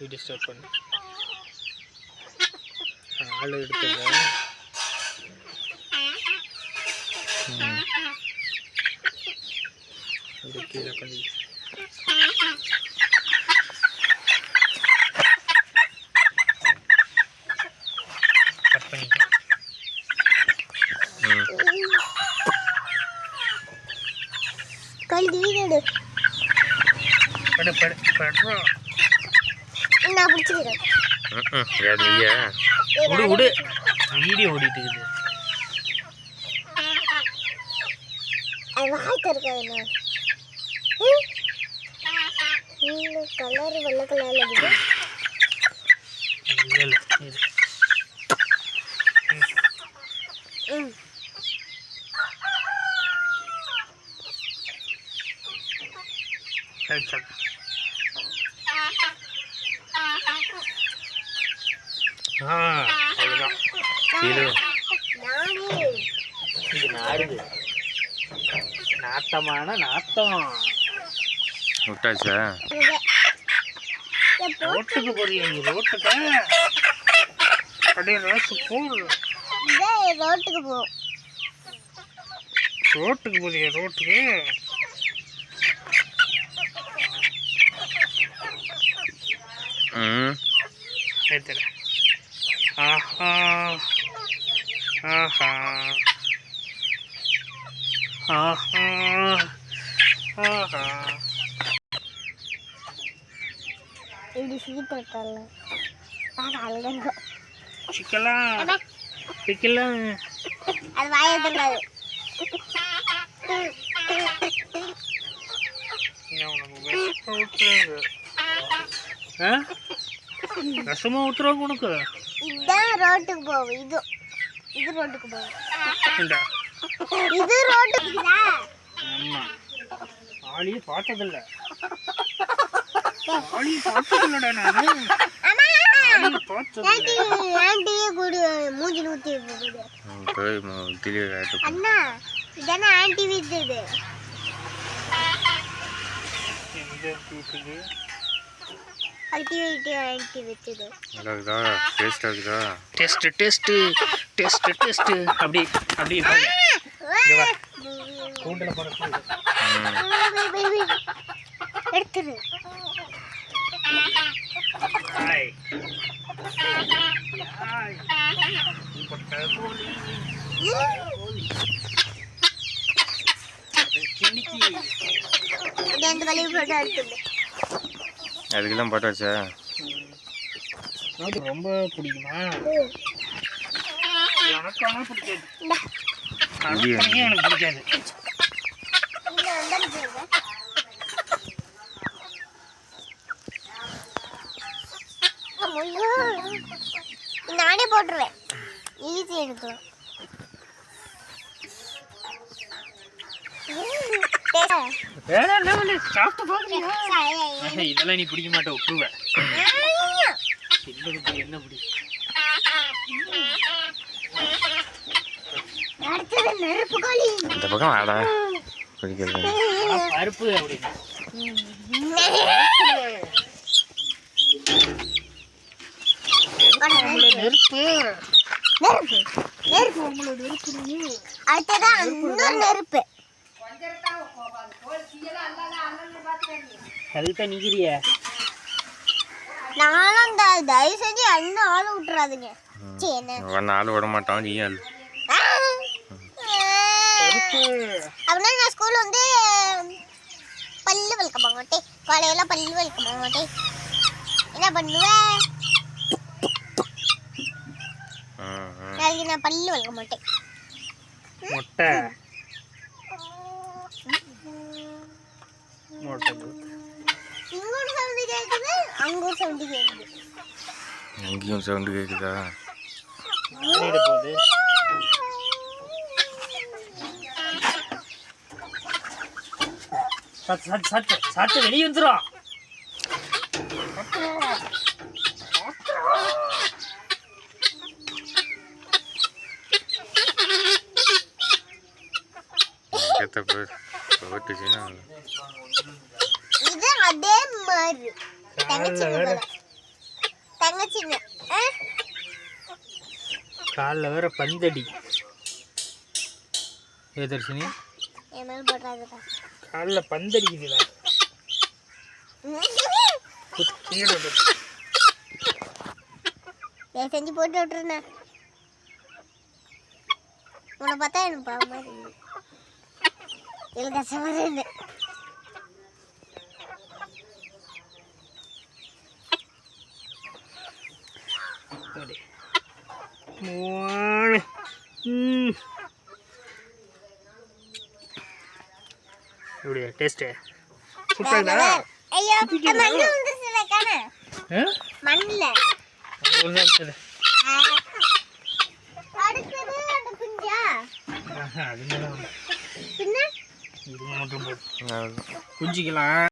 Video start பண்ணு ஆள் எடுத்துங்க அப்படியே கீழே கொஞ்சம் கட் பண்ணிட்டு ம் கழுதி வீடு படு படு படுறா நான் பிடிச்சிக்கிறேன். நீயா விடு விடு வீடியோ ஓடிட்டு இருக்குது கலர் வெள்ளை கலரில் இருக்குது. இல்லை இல்லை இது ம் சரி சரி ஆ அவ்வளோதான் இது நாடுது நாத்தமான நாத்தம். விட்டாச்சா? ரோட்டுக்கு போறியா நீ ரோட்டுக்கு. அப்படியே ரோட்டு போ இதே ரோட்டுக்கு போகும் ரோட்டுக்கு போறியா ரோட்டுக்கு. ம். எடுத்துரு ஆஹா ஆஹா ஆஹா இப்படி சீட்டு இருக்கால அழகா சிக்கலாம் சிக்கலாம் அது வாயை திறக்காது ரசமா ஊத்துறாங்க உனக்கு இதுதான் ரோட்டுக்கு போகும் இது இது ரோட்டுக்கு போகும் இந்தா. இது ரோட்டுக்கு ஆமா. ஆளியே பார்த்ததில்ல. ஆளியே பார்த்ததில்லடா நானு. அண்ணா இதானே ஆண்டி வீட்டு இது நல்லா இருக்குதா டேஸ்ட்டாக இருக்குதா டெஸ்ட் டெஸ்ட் டெஸ்ட் டெஸ்ட். அப்படி அப்படி பாரு. இங்க வா. கூண்டுல எடுத்துரு. அதுக்கெல்லாம் போட்டாச்சா? ரொம்ப பிடிக்குமா? எனக்கு பிடிக்காது. இந்தா. கணக்கணியே எனக்கு பிடிக்காது. நானே போட்டுருவேன். ஈஸி பார்க்குறியா இதெல்லாம் நீ பிடிக்க மாட்டே சின்னதுக்கு என்ன பிடிக்கும் இந்த பக்கம் வாடா பிடிக்கிறது பருப்பு நெருப்பு நெருப்பு நெருப்பு உங்களோட நெருப்பு அடுத்ததான் இன்னொரு நெருப்பு ஹெல்த்தை நிக்கிறிய நானும் இந்த தயவு செஞ்சு அந்த ஆளை விட்டுறாதுங்க. சரி ஒன்று ஆள் விட மாட்டான் நீ ஆள். அப்படின்னா நான் ஸ்கூல் வந்து பல்லு வளர்க்க போக மாட்டேன் காலையில பல்லு வளர்க்க போக மாட்டேன் என்ன பண்ணுவேன்? நாளைக்கு நான் பல்லு வளர்க்க மாட்டேன். முட்டை. ஒரு சவுண்டு கேட்குது அங்க ஒரு சவுண்டு கேட்குது எங்கேயும் சவுண்டு கேட்குதா மாறிட போகுது சத்து சத்து சத்து சத்து வெளியே வந்துடும் அதே மாதிரி. தங்கச்சி காலைல வேற? காலில் பந்தடி. ஏ தர்ஷினி? என் மேல போடுறாதுடா காலில் விடு. தயவு செஞ்சு போட்டு விட்டுருண்ணே உன்னை பார்த்தா எனக்கு பாவமா இருக்கு இல்லை கஷ்டமா இருக்கு. மூணு. டேஸ்ட்டு சூப்பராக ஐயோ மண்ணு வந்துருச்சுல காண ஆ? மண்ணில். ஒரு நிமிஷம் அடுத்தது அந்த குஞ்சா. அது மேலே பின்ன? இது மட்டும் குஞ்சிக்கலாம்